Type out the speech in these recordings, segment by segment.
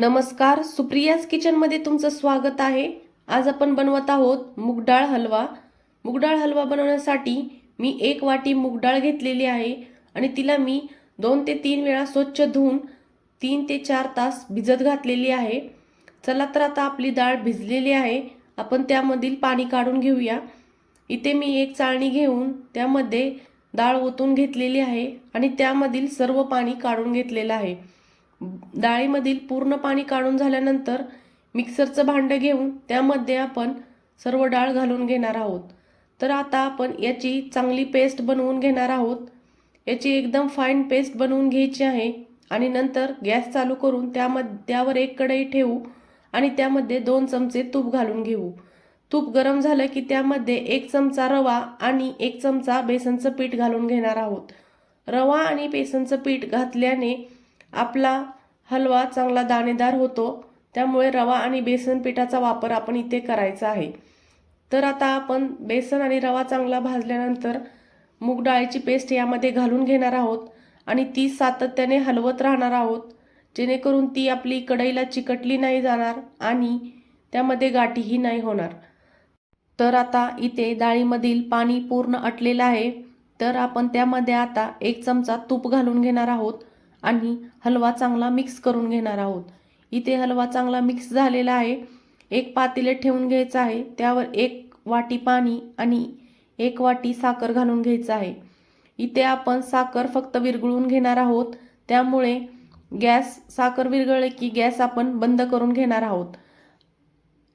नमस्कार सुप्रियाज किचनमध्ये तुमचं स्वागत आहे. आज आपण बनवत आहोत मुगडाळ हलवा. मुगडाळ हलवा बनवण्यासाठी मी एक वाटी मुगडाळ घेतलेली आहे आणि तिला मी दोन ते तीन वेळा स्वच्छ धुवून तीन ते चार तास भिजत घातलेली आहे. चला तर आता आपली डाळ भिजलेली आहे. आपण त्यामधील पाणी काढून घेऊया. इथे मी एक चाळणी घेऊन त्यामध्ये डाळ ओतून घेतलेली आहे आणि त्यामधील सर्व पाणी काढून घेतलेलं आहे. डाळीमधील पूर्ण पाणी काढून झाल्यानंतर मिक्सरचं भांडं घेऊन त्यामध्ये आपण सर्व डाळ घालून घेणार आहोत. तर आता आपण याची चांगली पेस्ट बनवून घेणार आहोत. याची एकदम फाईन पेस्ट बनवून घ्यायची आहे आणि नंतर गॅस चालू करून त्यामध्ये त्यावर एक कढई ठेवू आणि त्यामध्ये दोन चमचे तूप घालून घेऊ. तूप गरम झालं की त्यामध्ये एक चमचा रवा आणि एक चमचा बेसनचं पीठ घालून घेणार आहोत. रवा आणि बेसनचं पीठ घातल्याने आपला हलवा चांगला दाणेदार होतो त्यामुळे रवा आणि बेसन पिठाचा वापर आपण इथे करायचा आहे. तर आता आपण बेसन आणि रवा चांगला भाजल्यानंतर मूग डाळीची पेस्ट यामध्ये घालून घेणार आहोत आणि ती सातत्याने हलवत राहणार आहोत जेणेकरून ती आपली कढईला चिकटली नाही जाणार आणि त्यामध्ये गाठीही नाही होणार. तर आता इथे डाळीमधील पाणी पूर्ण अटलेलं आहे. तर आपण त्यामध्ये आता एक चमचा तूप घालून घेणार आहोत. आणि हलवा चांगला मिक्स करून घेणार आहोत. इथे हलवा चांगला मिक्स झालेला आहे. एक पातेले ठेवून घ्यायचं आहे. त्यावर एक वाटी पाणी आणि एक वाटी साखर घालून घ्यायचं आहे. इथे आपण साखर फक्त विरघळून घेणार आहोत. त्यामुळे गॅस साखर विरघळले की गॅस आपण बंद करून घेणार आहोत.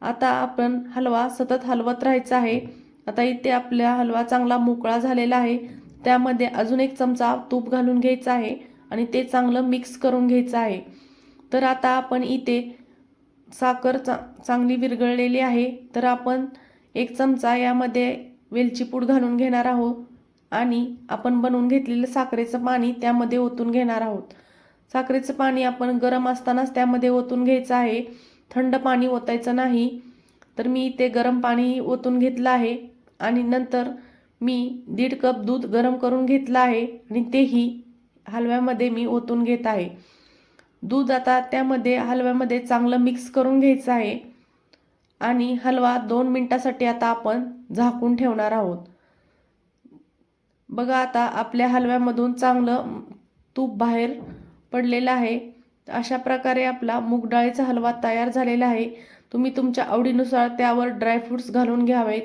आता आपण हलवा सतत हलवत राहायचा आहे. आता इथे आपला हलवा चांगला मोकळा झालेला आहे. त्यामध्ये अजून एक चमचा तूप घालून घ्यायचा आहे. आणि ते चांगलं मिक्स करून घ्यायचं आहे. तर आता आपण इथे साखर चा चांगली विरघळलेली आहे. तर आपण एक चमचा यामध्ये वेलची पूड घालून घेणार आहोत. आणि आपण बनवून घेतलेलं साखरेचं पाणी त्यामध्ये ओतून घेणार आहोत. साखरेचं पाणी आपण गरम असतानाच त्यामध्ये ओतून घ्यायचं आहे. थंड पाणी ओतायचं नाही. तर मी इथे गरम पाणी ओतून घेतलं आहे. आणि नंतर मी दीड कप दूध गरम करून घेतलं आहे. आणि तेही हलव्यामध्ये मी ओतून घेत आहे. दूध आता त्यामध्ये हलव्यामध्ये चांगलं मिक्स करून घ्यायचं आहे. आणि हलवा दोन मिनटासाठी आता आपण झाकून ठेवणार आहोत. बघा आता आपल्या हलव्यामधून चांगलं तूप बाहेर पडलेलं आहे. अशा प्रकारे आपला मूग डाळीचा हलवा तयार झालेला आहे. तुम्ही तुमच्या आवडीनुसार त्यावर ड्रायफ्रूट्स घालून घ्यावेत.